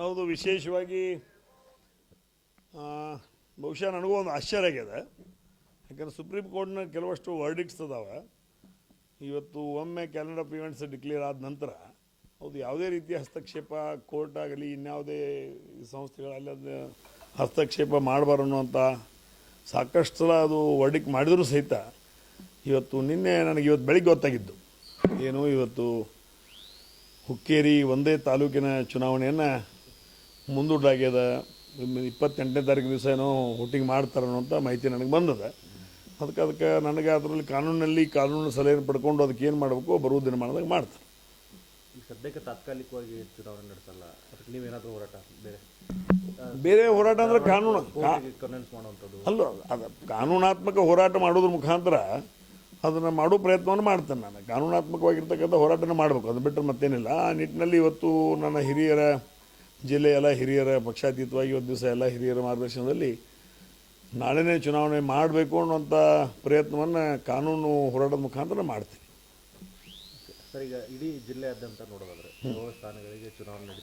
ಹೌದು, ವಿಶೇಷವಾಗಿ ಬಹುಶಃ ನನಗೂ ಒಂದು ಆಶ್ಚರ್ಯ ಆಗಿದೆ ಯಾಕಂದ್ರೆ ಸುಪ್ರೀಂ ಕೋರ್ಟ್ನ ಕೆಲವಷ್ಟು ವರ್ಡಿಕ್ಸ್ ಅದಾವೆ. ಇವತ್ತು ಒಮ್ಮೆ ಕ್ಯಾಲೆಂಡರ್ ಆಫ್ ಇವೆಂಟ್ಸ್ ಡಿಕ್ಲೇರ್ ಆದ ನಂತರ, ಹೌದು, ಯಾವುದೇ ರೀತಿಯ ಹಸ್ತಕ್ಷೇಪ ಕೋರ್ಟ್ ಆಗಲಿ, ಇನ್ಯಾವುದೇ ಸಂಸ್ಥೆಗಳಲ್ಲಿ ಅದು ಹಸ್ತಕ್ಷೇಪ ಮಾಡಬಾರ ಅನ್ನುವಂಥ ಸಾಕಷ್ಟು ಸಲ ಅದು ವರ್ಡಿಕ್ ಮಾಡಿದರೂ ಸಹಿತ ಇವತ್ತು ನಿನ್ನೆ ನನಗೆ ಇವತ್ತು ಬೆಳಿಗ್ಗೆ ಗೊತ್ತಾಗಿದ್ದು. ಏನು, ಇವತ್ತು ಹುಕ್ಕೇರಿ ಒಂದೇ ತಾಲೂಕಿನ ಚುನಾವಣೆಯನ್ನು ಮುಂದೂಡಲಾಗ್ಯದ ಇಪ್ಪತ್ತೆಂಟನೇ ತಾರೀಕು ದಿವಸ ಏನೋ ವೋಟಿಂಗ್ ಮಾಡ್ತಾರೆ ಅಂತ ಮಾಹಿತಿ ನನಗೆ ಬಂದದ. ಅದಕ್ಕೆ ಅದಕ್ಕೆ ನನಗೆ ಅದರಲ್ಲಿ ಕಾನೂನಲ್ಲಿ ಕಾನೂನು ಸಲಹೆ ಪಡ್ಕೊಂಡು ಅದಕ್ಕೆ ಏನು ಮಾಡಬೇಕು ಬರುವ ದಿನಮಾನದಾಗ ಮಾಡ್ತಾರೆ ಸದ್ಯಕ್ಕೆ ತಾತ್ಕಾಲಿಕವಾಗಿ ಚುನಾವಣೆ ನಡೆಸಲ್ಲ ಅದಕ್ಕೆ ನೀವೇನಾದರೂ ಹೋರಾಟ ಬೇರೆ? ಬೇರೆ ಹೋರಾಟ ಅಂದರೆ ಕಾನೂನು. ಕನ್ವಿನ್ಸ್ ಮಾಡುವಂಥದ್ದು. ಅಲ್ಲ ಅದು ಕಾನೂನಾತ್ಮಕ ಹೋರಾಟ ಮಾಡೋದ್ರ ಮುಖಾಂತರ ಅದನ್ನು ಮಾಡೋ ಪ್ರಯತ್ನವನ್ನು ಮಾಡ್ತೇನೆ ನಾನು. ಕಾನೂನಾತ್ಮಕವಾಗಿರ್ತಕ್ಕಂಥ ಹೋರಾಟನ ಮಾಡಬೇಕು. ಅದು ಬಿಟ್ಟರೆ ಮತ್ತೇನಿಲ್ಲ. ಆ ನಿಟ್ಟಿನಲ್ಲಿ ಇವತ್ತು ನನ್ನ ಹಿರಿಯರ ಜಿಲ್ಲೆಯ ಎಲ್ಲ ಹಿರಿಯರ ಪಕ್ಷಾತೀತವಾಗಿ ಒಂದು ದಿವಸ ಎಲ್ಲ ಹಿರಿಯರ ಮಾರ್ಗದರ್ಶನದಲ್ಲಿ ನಾಳೆನೇ ಚುನಾವಣೆ ಮಾಡಬೇಕು ಅನ್ನುವಂಥ ಪ್ರಯತ್ನವನ್ನು ಕಾನೂನು ಹೋರಾಟದ ಮುಖಾಂತರ ಮಾಡ್ತೀನಿ. ಸರ್ ಈಗ ಇಡೀ ಜಿಲ್ಲೆಯಾದ್ಯಂತ ನೋಡೋದಾದ್ರೆ ಸ್ಥಾನಗಳಿಗೆ ಚುನಾವಣೆ